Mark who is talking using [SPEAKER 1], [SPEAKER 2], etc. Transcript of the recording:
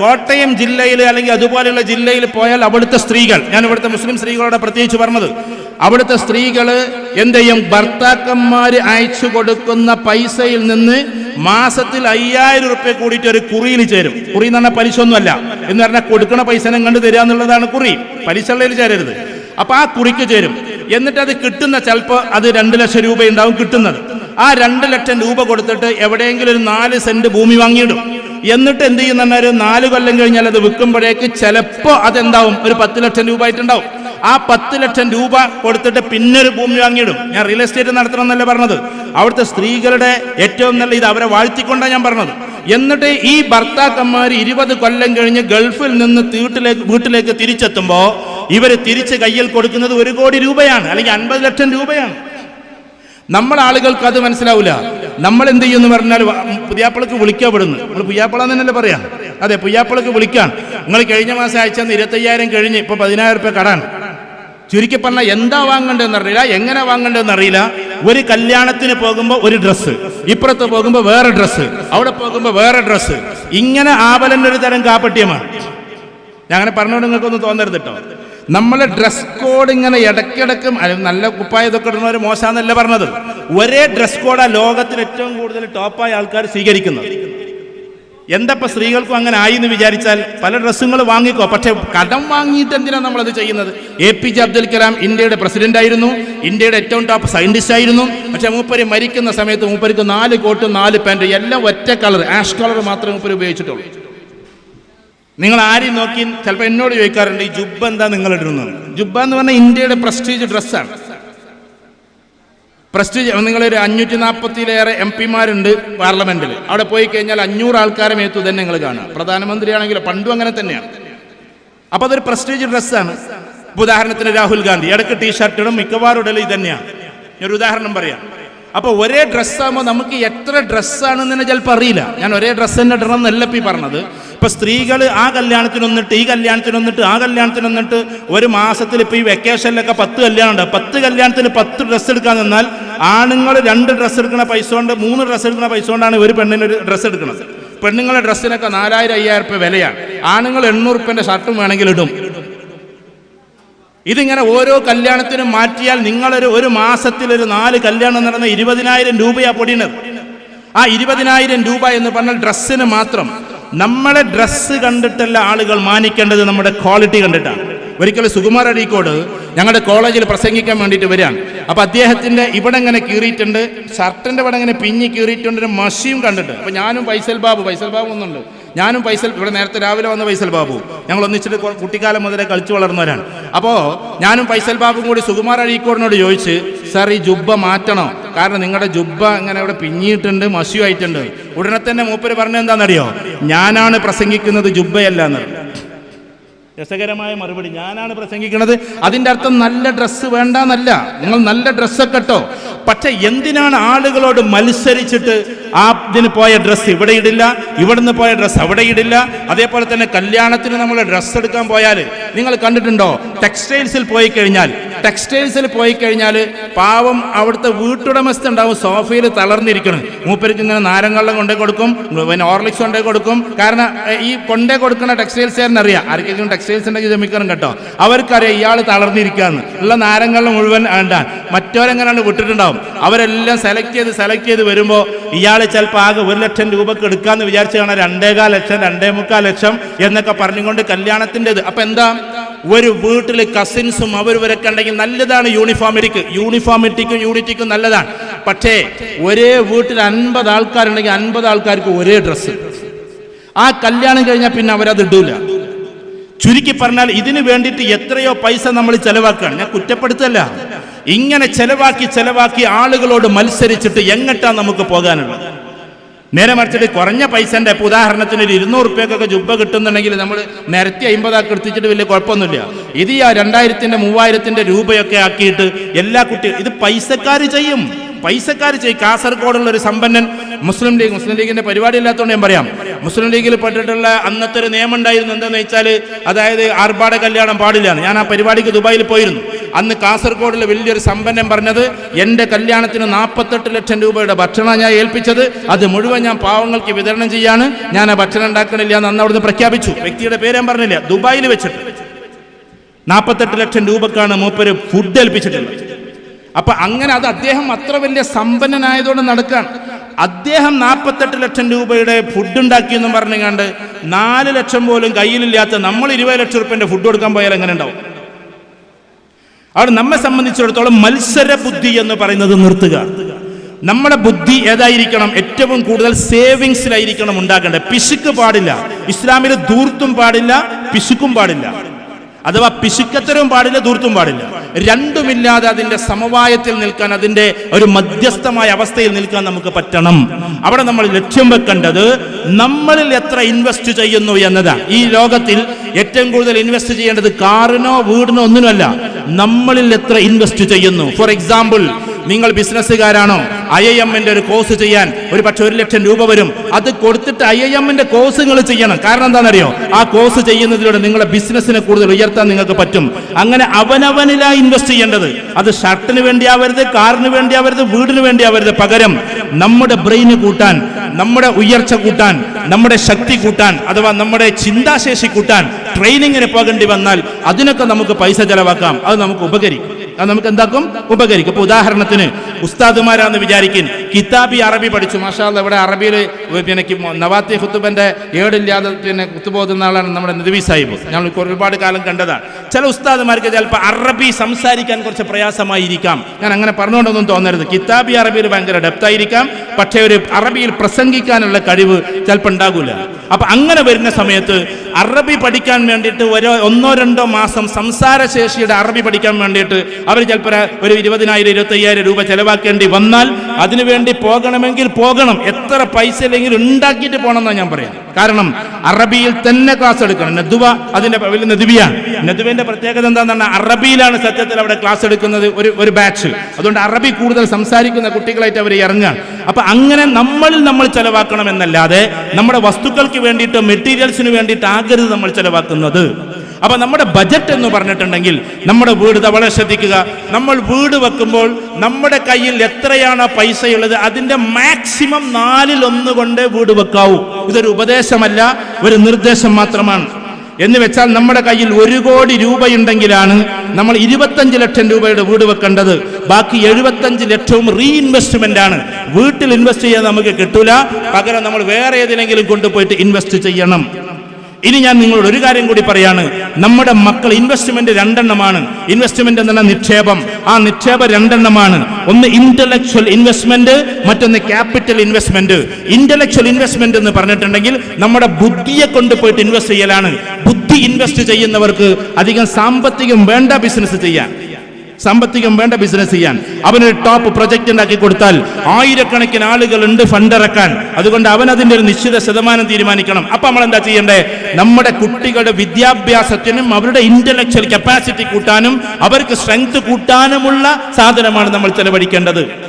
[SPEAKER 1] കോട്ടയം ജില്ലയിൽ അല്ലെങ്കിൽ അതുപോലെയുള്ള ജില്ലയിൽ പോയാൽ അവിടുത്തെ സ്ത്രീകൾ ഞാൻ ഇവിടുത്തെ മുസ്ലിം സ്ത്രീകളോട് പ്രത്യേകിച്ച് പറഞ്ഞത് അവിടുത്തെ സ്ത്രീകൾ എന്ത് ചെയ്യും? ഭർത്താക്കന്മാർ അയച്ചു കൊടുക്കുന്ന പൈസയിൽ നിന്ന് മാസത്തിൽ അയ്യായിരം റുപ്യ കൂടിയിട്ട് ഒരു കുറിയിൽ ചേരും. കുറി എന്ന് പറഞ്ഞാൽ പലിശ ഒന്നുമല്ല എന്ന് പറഞ്ഞാൽ കൊടുക്കണ പൈസ കണ്ട് തരിക എന്നുള്ളതാണ് കുറി. പലിശ ഉള്ളതിൽ ചേരരുത്. അപ്പൊ ആ കുറിക്ക് ചേരും. എന്നിട്ട് അത് കിട്ടുന്ന ചിലപ്പോൾ അത് രണ്ട് ലക്ഷം രൂപ ഉണ്ടാവും കിട്ടുന്നത്. ആ രണ്ട് ലക്ഷം രൂപ കൊടുത്തിട്ട് എവിടെയെങ്കിലും ഒരു നാല് സെന്റ് ഭൂമി വാങ്ങിയിടും. എന്നിട്ട് എന്ത് ചെയ്യുന്ന ഒരു നാല് കൊല്ലം കഴിഞ്ഞാൽ അത് വിൽക്കുമ്പോഴേക്ക് ചിലപ്പോൾ അതെന്താവും? ഒരു പത്ത് ലക്ഷം രൂപ ആയിട്ടുണ്ടാവും. ആ പത്ത് ലക്ഷം രൂപ കൊടുത്തിട്ട് പിന്നൊരു ഭൂമി വാങ്ങിയിടും. ഞാൻ റിയൽ എസ്റ്റേറ്റ് നടത്തണം എന്നല്ലേ പറഞ്ഞത്? അവിടുത്തെ സ്ത്രീകളുടെ ഏറ്റവും നല്ല ഇത് അവരെ വാഴ്ത്തിക്കൊണ്ടാണ് ഞാൻ പറഞ്ഞത്. എന്നിട്ട് ഈ ഭർത്താക്കന്മാർ ഇരുപത് കൊല്ലം കഴിഞ്ഞ് ഗൾഫിൽ നിന്ന് വീട്ടിലേക്ക് വീട്ടിലേക്ക് തിരിച്ചെത്തുമ്പോൾ ഇവർ തിരിച്ച് കയ്യിൽ കൊടുക്കുന്നത് ഒരു കോടി രൂപയാണ്. അല്ലെങ്കിൽ അൻപത് ലക്ഷം രൂപയാണ്. നമ്മൾ ആളുകൾക്ക് അത് മനസ്സിലാവില്ല നമ്മൾ എന്ത് ചെയ്യുമെന്ന് പറഞ്ഞാൽ പുതിയാപ്പിളക്ക് വിളിക്കപ്പെടുന്നു. നമ്മൾ പുയ്യാപ്പിള എന്നല്ലേ പറയാം? അതെ പുയ്യാപ്പിളക്ക് വിളിക്കാൻ നിങ്ങൾ കഴിഞ്ഞ മാസം അയച്ചെന്ന് ഇരുപത്തയ്യായിരം കഴിഞ്ഞ് ഇപ്പൊ പതിനായിരം റുപ്യ കടാൻ ചുരുക്കി പറഞ്ഞാൽ എന്താ വാങ്ങേണ്ടതെന്ന് അറിയില്ല. എങ്ങനെ വാങ്ങേണ്ടതെന്ന് അറിയില്ല. ഒരു കല്യാണത്തിന് പോകുമ്പോൾ ഒരു ഡ്രസ്സ് ഇപ്പുറത്ത് പോകുമ്പോൾ വേറെ ഡ്രസ്സ് അവിടെ പോകുമ്പോൾ വേറെ ഡ്രസ്സ് ഇങ്ങനെ ആവലന്റെ ഒരു തരം കാപ്പട്യമാണ് ഞാൻ അങ്ങനെ പറഞ്ഞുകൊണ്ട് നിങ്ങൾക്കൊന്നും തോന്നരുത് കേട്ടോ നമ്മളെ ഡ്രസ് കോഡ് ഇങ്ങനെ ഇടയ്ക്കിടയ്ക്ക് അല്ല, നല്ല കുപ്പായ ഇതൊക്കെ ഇടുന്നവർ മോശമെന്നല്ല പറഞ്ഞത്? ഒരേ ഡ്രസ് കോഡാ ലോകത്തിൽ ഏറ്റവും കൂടുതൽ ടോപ്പായ ആൾക്കാർ സ്വീകരിക്കുന്നത്. എന്തപ്പോ സ്ത്രീകൾക്കും അങ്ങനെ ആയി എന്ന് വിചാരിച്ചാൽ പല ഡ്രസ്സുകൾ വാങ്ങിക്കോ. പക്ഷെ കടം വാങ്ങിയിട്ട് എന്തിനാണ് നമ്മളത് ചെയ്യുന്നത്? A P J Abdul Kalam ഇന്ത്യയുടെ പ്രസിഡന്റ് ആയിരുന്നു ഇന്ത്യയുടെ ഏറ്റവും ടോപ്പ് സയന്റിസ്റ്റ് ആയിരുന്നു. പക്ഷെ മൂപ്പര് മരിക്കുന്ന സമയത്ത് മൂപ്പർക്ക് നാല് കോട്ടും നാല് പാന്റും എല്ലാം ഒറ്റ കളർ ആഷ് കളർ മാത്രമേ മൂപ്പര് ഉപയോഗിച്ചിട്ടുള്ളൂ. നിങ്ങൾ ആരെയും നോക്കി ചിലപ്പോൾ എന്നോട് ചോദിക്കാറുണ്ട് ഈ ജുബ്ബ എന്താ നിങ്ങൾ ഇടുന്നത്? ജുബ്ബ എന്ന് പറഞ്ഞാൽ ഇന്ത്യയുടെ പ്രസ്റ്റീജ് ഡ്രസ്സാണ്. പ്രസ്റ്റീജ് നിങ്ങളൊരു അഞ്ഞൂറ്റി നാൽപ്പത്തിലേറെ എം പിമാരുണ്ട് പാർലമെന്റിൽ അവിടെ പോയി കഴിഞ്ഞാൽ അഞ്ഞൂറ് ആൾക്കാരെ മേത്തു തന്നെ നിങ്ങൾ കാണുക. പ്രധാനമന്ത്രിയാണെങ്കിലും പണ്ടും അങ്ങനെ തന്നെയാണ്. അപ്പൊ അതൊരു പ്രസ്റ്റീജ് ഡ്രസ്സാണ്. ഉദാഹരണത്തിന് രാഹുൽ ഗാന്ധി ഇടയ്ക്ക് ടീഷർട്ട് ഇടും മിക്കവാറും ഇടൽ ഇതന്നെയാണ് ഒരു ഉദാഹരണം പറയാം. അപ്പൊ ഒരേ ഡ്രസ്സാകുമ്പോൾ നമുക്ക് എത്ര ഡ്രസ്സാണെന്ന് തന്നെ ചിലപ്പോൾ അറിയില്ല. ഞാൻ ഒരേ ഡ്രസ്സ് തന്നെ ഇടണം എന്നല്ല പറഞ്ഞത്. ഇപ്പൊ സ്ത്രീകൾ ആ കല്യാണത്തിന് വന്നിട്ട് ഈ കല്യാണത്തിന് വന്നിട്ട് ആ കല്യാണത്തിന് വന്നിട്ട് ഒരു മാസത്തിൽ ഇപ്പൊ ഈ വെക്കേഷനിലൊക്കെ പത്ത് കല്യാണം ഉണ്ട് പത്ത് കല്യാണത്തിന് പത്ത് ഡ്രസ്സ് എടുക്കാൻ നിന്നാൽ ആണുങ്ങൾ രണ്ട് ഡ്രസ്സ് എടുക്കുന്ന പൈസ കൊണ്ട് മൂന്ന് ഡ്രസ്സ് എടുക്കുന്ന പൈസ കൊണ്ടാണ് ഒരു പെണ്ണിന് ഒരു ഡ്രസ്സ് എടുക്കുന്നത്. പെണ്ണുങ്ങളുടെ ഡ്രസ്സിനൊക്കെ നാലായിരം അയ്യായിരം രൂപ വിലയാണ്. ആണുങ്ങൾ എണ്ണൂറ് റുപ്യന്റെ ഷർട്ടും വേണമെങ്കിൽ ഇടും. ഇതിങ്ങനെ ഓരോ കല്യാണത്തിനും മാറ്റിയാൽ നിങ്ങളൊരു ഒരു മാസത്തിൽ ഒരു നാല് കല്യാണം നടന്ന ഇരുപതിനായിരം രൂപയാണ് പൊടിയുന്നത്. ആ ഇരുപതിനായിരം രൂപ എന്ന് പറഞ്ഞാൽ ഡ്രസ്സിന് മാത്രം നമ്മളെ ഡ്രസ്സ് കണ്ടിട്ടല്ല ആളുകൾ മാനിക്കേണ്ടത് നമ്മുടെ ക്വാളിറ്റി കണ്ടിട്ടാണ്. ഒരിക്കലും സുകുമാർ അഴീക്കോട് ഞങ്ങളുടെ കോളേജിൽ പ്രസംഗിക്കാൻ വേണ്ടിയിട്ട് വരികയാണ്. അപ്പൊ അദ്ദേഹത്തിന്റെ ഇവിടെ ഇങ്ങനെ കീറിയിട്ടുണ്ട് ഷർട്ടിന്റെ ഇവിടെ ഇങ്ങനെ പിഞ്ഞി കീറിയിട്ടുണ്ട് ഒരു മഷിയും കണ്ടിട്ട്. അപ്പൊ ഞാനും ഫൈസൽ ബാബു ഫൈസൽ ബാബു ഒന്നുണ്ട്. ഞാനും ഫൈസൽ ഇവിടെ നേരത്തെ രാവിലെ വന്ന പൈസൽ ബാബു. ഞങ്ങൾ ഒന്നിച്ചിട്ട് കുട്ടിക്കാലം മുതലേ കളിച്ചു വളർന്നവരാണ്. അപ്പോൾ ഞാനും പൈസൽ ബാബും കൂടി സുകുമാർ അഴീക്കോടിനോട് ചോദിച്ച് സാർ ഈ ജുബ്ബ മാറ്റണം? കാരണം നിങ്ങളുടെ ജുബ്ബ ഇങ്ങനെ ഇവിടെ പിഞ്ഞിയിട്ടുണ്ട് മഷിയായിട്ടുണ്ട് ഉടനെ തന്നെ മൂപ്പര് പറഞ്ഞത് എന്താണെന്നറിയോ? ഞാനാണ് പ്രസംഗിക്കുന്നത് ജുബ്ബയല്ല എന്ന് രസകരമായ മറുപടി. ഞാനാണ് പ്രസംഗിക്കുന്നത്. അതിന്റെ അർത്ഥം നല്ല ഡ്രസ്സ് വേണ്ടെന്നല്ല. നിങ്ങൾ നല്ല ഡ്രസ്സൊക്കെ ഇട്ടോ. പക്ഷെ എന്തിനാണ് ആളുകളോട് മത്സരിച്ചിട്ട് ആ ഇതിന് പോയ ഡ്രസ്സ് ഇവിടെ ഇടില്ല ഇവിടുന്ന് പോയ ഡ്രസ്സ് അവിടെ ഇടില്ല? അതേപോലെ തന്നെ കല്യാണത്തിന് നമ്മൾ ഡ്രസ്സ് എടുക്കാൻ പോയാൽ നിങ്ങൾ കണ്ടിട്ടുണ്ടോ? ടെക്സ്റ്റൈൽസിൽ പോയി കഴിഞ്ഞാൽ ടെക്സ്റ്റൈൽസിൽ പോയി കഴിഞ്ഞാൽ പാവം അവിടുത്തെ വീട്ടുടമസ്ഥ ഉണ്ടാവും സോഫയിൽ തളർന്നിരിക്കണം. മൂപ്പരിക്ക് ഇങ്ങനെ നാരങ്ങള്ളം കൊണ്ടേ കൊടുക്കും പിന്നെ ഓർലിക്സ് കൊണ്ടേ കൊടുക്കും. കാരണം ഈ കൊണ്ടേ കൊടുക്കുന്ന ടെക്സ്റ്റൈൽസുകാരൻ അറിയാം ആർക്കെങ്കിലും ടെക്സ്റ്റൈൽസ് ഉണ്ടെങ്കിൽ ക്ഷമിക്കണം കേട്ടോ. അവർക്കറിയാം ഇയാൾ തളർന്നിരിക്കുകയാണ്. ഉള്ള നാരങ്ങള്ളം മുഴുവൻ വേണ്ട. മറ്റവരെങ്ങനെയാണ് വിട്ടിട്ടുണ്ടാവും? അവരെല്ലാം സെലക്ട് ചെയ്ത് സെലക്ട് ചെയ്ത് വരുമ്പോൾ ഇയാൾ ചിലപ്പോൾ ആകെ ഒരു ലക്ഷം രൂപക്ക് എടുക്കാമെന്ന് വിചാരിച്ചു കാണാൻ രണ്ടേകാൽ ലക്ഷം രണ്ടേ മുക്കാൽ ലക്ഷം എന്നൊക്കെ പറഞ്ഞുകൊണ്ട് കല്യാണത്തിന്റെത്. അപ്പം എന്താ? ഒരു വീട്ടിൽ കസിൻസും അവർ വരൊക്കെ ഉണ്ടെങ്കിൽ നല്ലതാണ് യൂണിഫോമിറ്റിക്ക് യൂണിഫോമിറ്റിക്കും യൂണിറ്റിക്കും നല്ലതാണ്. പക്ഷേ ഒരേ വീട്ടിൽ അൻപത് ആൾക്കാരുണ്ടെങ്കിൽ അൻപത് ആൾക്കാർക്ക് ഒരേ ഡ്രസ്സ് ആ കല്യാണം കഴിഞ്ഞാൽ പിന്നെ അവരത് ഇടൂല. ചുരുക്കി പറഞ്ഞാൽ ഇതിന് വേണ്ടിയിട്ട് എത്രയോ പൈസ നമ്മൾ ചെലവാക്കുകയാണ് ഞാൻ കുറ്റപ്പെടുത്തല്ല. ഇങ്ങനെ ചെലവാക്കി ചെലവാക്കി ആളുകളോട് മത്സരിച്ചിട്ട് എങ്ങട്ടാ നമുക്ക് പോകാനുള്ളത്? നേരെ മറിച്ചിട്ട് കുറഞ്ഞ പൈസന്റെ ഇപ്പൊ ഉദാഹരണത്തിന് ഒരു ഇരുന്നൂറ് റുപ്യക്കൊക്കെ ജുബ്ബ കിട്ടുന്നുണ്ടെങ്കിൽ നമ്മൾ നിരത്തി അമ്പതാക്കി എടുത്തിട്ട് വലിയ കുഴപ്പമൊന്നുമില്ല. ഇത് ആ രണ്ടായിരത്തിന്റെ മൂവായിരത്തിന്റെ രൂപയൊക്കെ ആക്കിയിട്ട് എല്ലാ കുട്ടികളും ഇത് പൈസക്കാർ ചെയ്യും. പൈസക്കാർ ചെയ്യും. കാസർഗോഡുള്ള ഒരു സമ്പന്നൻ മുസ്ലിം ലീഗ് മുസ്ലിം ലീഗിന്റെ പരിപാടി ഇല്ലാത്തതുകൊണ്ട് ഞാൻ പറയാം. മുസ്ലിം ലീഗിൽ പെട്ടിട്ടുള്ള അന്നത്തെ ഒരു നിയമം ഉണ്ടായിരുന്നു. എന്താണെന്ന് വെച്ചാൽ അതായത് ആർഭാട കല്യാണം പാടില്ല ഞാൻ ആ പരിപാടിക്ക് ദുബായിൽ പോയിരുന്നു. അന്ന് കാസർഗോഡിലെ വലിയൊരു സമ്പന്നം പറഞ്ഞത് എന്റെ കല്യാണത്തിന് നാൽപ്പത്തെട്ട് ലക്ഷം രൂപയുടെ ഭക്ഷണം ഞാൻ ഏൽപ്പിച്ചത്. അത് മുഴുവൻ ഞാൻ പാവങ്ങൾക്ക് വിതരണം ചെയ്യാണ്. ഞാൻ ആ ഭക്ഷണം ഉണ്ടാക്കണില്ല എന്ന് അന്ന് അവിടുന്ന് പ്രഖ്യാപിച്ചു. വ്യക്തിയുടെ പേര് ഞാൻ പറഞ്ഞില്ല ദുബായിൽ വെച്ചിട്ട്. നാൽപ്പത്തെട്ട് ലക്ഷം രൂപക്കാണ് മൂപ്പര് ഫുഡ് ഏൽപ്പിച്ചിട്ടുള്ളത്. അപ്പൊ അങ്ങനെ അത് അദ്ദേഹം അത്ര വലിയ സമ്പന്നനായതുകൊണ്ട് നടക്കാൻ അദ്ദേഹം നാൽപ്പത്തെട്ട് ലക്ഷം രൂപയുടെ ഫുഡ് ഉണ്ടാക്കി എന്നും പറഞ്ഞുകൊണ്ട് നാല് ലക്ഷം പോലും കയ്യിലില്ലാത്ത നമ്മൾ ഇരുപത് ലക്ഷം റുപ്യന്റെ ഫുഡ് കൊടുക്കാൻ പോയാൽ എങ്ങനെ ഉണ്ടാവും? അവിടെ നമ്മെ സംബന്ധിച്ചിടത്തോളം മത്സര ബുദ്ധി എന്ന് പറയുന്നത് നിർത്തുക. നമ്മുടെ ബുദ്ധി ഏതായിരിക്കണം? ഏറ്റവും കൂടുതൽ സേവിങ്സിലായിരിക്കണം ഉണ്ടാക്കേണ്ടത്. പിശുക്ക് പാടില്ല. ഇസ്ലാമിൽ ദൂർത്തും പാടില്ല പിശുക്കും പാടില്ല. അഥവാ പിശുക്കത്തരവും പാടില്ല ദൂർത്തും പാടില്ല. രണ്ടുമില്ലാതെ അതിന്റെ സമവായത്തിൽ നിൽക്കാൻ അതിന്റെ ഒരു മധ്യസ്ഥമായ അവസ്ഥയിൽ നിൽക്കാൻ നമുക്ക് പറ്റണം. അവിടെ നമ്മൾ ലക്ഷ്യം വെക്കേണ്ടത് നമ്മളിൽ എത്ര ഇൻവെസ്റ്റ് ചെയ്യുന്നു എന്നതാണ്. ഈ ലോകത്തിൽ ഏറ്റവും കൂടുതൽ ഇൻവെസ്റ്റ് ചെയ്യേണ്ടത് കാറിനോ വീടിനോ ഒന്നിനുമല്ല. നമ്മളിൽ എത്ര ഇൻവെസ്റ്റ് ചെയ്യുന്നു. ഫോർ എക്സാമ്പിൾ നിങ്ങൾ ബിസിനസ്സുകാരാണോ ഐ ഐ എമ്മിന്റെ ഒരു കോഴ്സ് ചെയ്യാൻ ഒരു പക്ഷെ ഒരു ലക്ഷം രൂപ വരും. അത് കൊടുത്തിട്ട് ഐ ഐ എമ്മിന്റെ കോഴ്സുകൾ ചെയ്യണം. കാരണം എന്താണെന്നറിയോ? ആ കോഴ്സ് ചെയ്യുന്നതിലൂടെ നിങ്ങളുടെ ബിസിനസ്സിനെ കൂടുതൽ ഉയർത്താൻ നിങ്ങൾക്ക് പറ്റും. അങ്ങനെ അവനവനിലായി ഇൻവെസ്റ്റ് ചെയ്യേണ്ടത്. അത് ഷർട്ടിന് വേണ്ടിയാവരുത് കാറിന് വേണ്ടിയാവരുത് വീടിന് വേണ്ടിയാവരുത് പകരം നമ്മുടെ ബ്രെയിന് കൂട്ടാൻ നമ്മുടെ ഉയർച്ച കൂട്ടാൻ നമ്മുടെ ശക്തി കൂട്ടാൻ അഥവാ നമ്മുടെ ചിന്താശേഷി കൂട്ടാൻ ട്രെയിനിങ്ങിന് പോകേണ്ടി വന്നാൽ അതിനൊക്കെ നമുക്ക് പൈസ ചെലവാക്കാം. അത് നമുക്ക് ഉപകരിക്കും. അത് നമുക്ക് എന്താക്കും ഉപകരിക്കും. ഇപ്പൊ ഉദാഹരണത്തിന് ഉസ്താദുമാരാന്ന് വിചാരിക്കും കിതാബി അറബി പഠിച്ചു. മാഷാല്ല ഇവിടെ അറബിയിൽ പിന്നെ നവാത്തി ഹുത്തുബന്റെ ഏടില്ലാതെ പിന്നെ കുത്തുപോകുന്ന ആളാണ് നമ്മുടെ നദവി സാഹിബ്. ഞങ്ങൾ ഒരുപാട് കാലം കണ്ടതാണ് ചില ഉസ്താദുമാർക്ക് ചിലപ്പോൾ അറബി സംസാരിക്കാൻ കുറച്ച് പ്രയാസമായിരിക്കാം. ഞാൻ അങ്ങനെ പറഞ്ഞുകൊണ്ടൊന്നും തോന്നരുത്. കിതാബി അറബിയിൽ ഭയങ്കര ഡെപ്ത് ആയിരിക്കാം പക്ഷേ ഒരു അറബിയിൽ പ്രസംഗിക്കാനുള്ള കഴിവ് ചിലപ്പോൾ ഉണ്ടാകില്ല അപ്പൊ അങ്ങനെ വരുന്ന സമയത്ത് അറബി പഠിക്കാൻ വേണ്ടിയിട്ട് ഒരു ഒന്നോ രണ്ടോ മാസം സംസാരശേഷിയുടെ അറബി പഠിക്കാൻ വേണ്ടിയിട്ട് അവർ ചിലപ്പോൾ ഒരു ഇരുപതിനായിരം ഇരുപത്തി അയ്യായിരം രൂപ ചെലവാക്കേണ്ടി വന്നാൽ അതിനുവേണ്ടി പോകണമെങ്കിൽ പോകണം. എത്ര പൈസ ഇല്ലെങ്കിൽ ഉണ്ടാക്കിയിട്ട് പോകണം എന്നാണ് ഞാൻ പറയാം കാരണം അറബിയിൽ തന്നെ ക്ലാസ് എടുക്കണം. നെദുവ അതിന്റെ വലിയ നെദുവിയാണ്. നെദുവിന്റെ പ്രത്യേകത എന്താണെന്ന് അറബിയിലാണ് സത്യത്തിൽ അവിടെ ക്ലാസ് എടുക്കുന്നത് ഒരു ഒരു ബാച്ച് അതുകൊണ്ട് അറബി കൂടുതൽ സംസാരിക്കുന്ന കുട്ടികളായിട്ട് അവർ ഇറങ്ങുകയാണ്. അപ്പൊ അങ്ങനെ നമ്മളിൽ നമ്മൾ ചെലവാക്കണം എന്നല്ലാതെ നമ്മുടെ വസ്തുക്കൾക്ക് വേണ്ടിയിട്ട് മെറ്റീരിയൽസിന് വേണ്ടിയിട്ട് ആകരുത് നമ്മൾ ചെലവാക്കുന്നത്. അപ്പൊ നമ്മുടെ ബജറ്റ് എന്ന് പറഞ്ഞിട്ടുണ്ടെങ്കിൽ നമ്മുടെ വീട് വളരെ ശ്രദ്ധിക്കുക. നമ്മൾ വീട് വെക്കുമ്പോൾ നമ്മുടെ കയ്യിൽ എത്രയാണ് പൈസയുള്ളത് അതിന്റെ മാക്സിമം നാലിൽ ഒന്ന് കൊണ്ട് വീട് വെക്കാവൂ. ഇതൊരു ഉപദേശമല്ല ഒരു നിർദ്ദേശം മാത്രമാണ്. എന്ന് വെച്ചാൽ നമ്മുടെ കയ്യിൽ ഒരു കോടി രൂപയുണ്ടെങ്കിലാണ് നമ്മൾ ഇരുപത്തഞ്ച് ലക്ഷം രൂപയുടെ വീട് വെക്കേണ്ടത്. ബാക്കി എഴുപത്തഞ്ച് ലക്ഷവും റീഇൻവെസ്റ്റ്മെന്റ് ആണ്. വീട്ടിൽ ഇൻവെസ്റ്റ് ചെയ്യാൻ നമുക്ക് കിട്ടൂല. പകരം നമ്മൾ വേറെ ഏതിനെങ്കിലും കൊണ്ടുപോയിട്ട് ഇൻവെസ്റ്റ് ചെയ്യണം. ഇനി ഞാൻ നിങ്ങളോട് ഒരു കാര്യം കൂടി പറയാണ്. നമ്മുടെ മക്കൾ ഇൻവെസ്റ്റ്മെന്റ് രണ്ടെണ്ണമാണ്. ഇൻവെസ്റ്റ്മെന്റ് എന്ന നിക്ഷേപം. ആ നിക്ഷേപം രണ്ടെണ്ണമാണ്. ഒന്ന് ഇന്റലക്ച്വൽ ഇൻവെസ്റ്റ്മെന്റ് മറ്റൊന്ന് ക്യാപിറ്റൽ ഇൻവെസ്റ്റ്മെന്റ് ഇന്റലക്ച്വൽ ഇൻവെസ്റ്റ്മെന്റ് എന്ന് പറഞ്ഞിട്ടുണ്ടെങ്കിൽ നമ്മുടെ ബുദ്ധിയെ കൊണ്ട് പോയിട്ട് ഇൻവെസ്റ്റ് ചെയ്യലാണ്. ബുദ്ധി ഇൻവെസ്റ്റ് ചെയ്യുന്നവർക്ക് അധികം സാമ്പത്തികം വേണ്ട ബിസിനസ് ചെയ്യാൻ. സാമ്പത്തികം വേണ്ട ബിസിനസ് ചെയ്യാൻ. അവനൊരു ടോപ്പ് പ്രൊജക്റ്റ് ഉണ്ടാക്കി കൊടുത്താൽ ആയിരക്കണക്കിന് ആളുകൾ ഉണ്ട് ഫണ്ട് ഇറക്കാൻ. അതുകൊണ്ട് അവൻ അതിന്റെ ഒരു നിശ്ചിത ശതമാനം തീരുമാനിക്കണം. അപ്പൊ നമ്മൾ എന്താ ചെയ്യേണ്ടേ? നമ്മുടെ കുട്ടികളുടെ വിദ്യാഭ്യാസത്തിനും അവരുടെ ഇന്റലക്ച്വൽ കപ്പാസിറ്റി കൂട്ടാനും അവർക്ക് സ്ട്രെങ്ത് കൂട്ടാനുമുള്ള സാധനമാണ് നമ്മൾ ചെലവഴിക്കേണ്ടത്.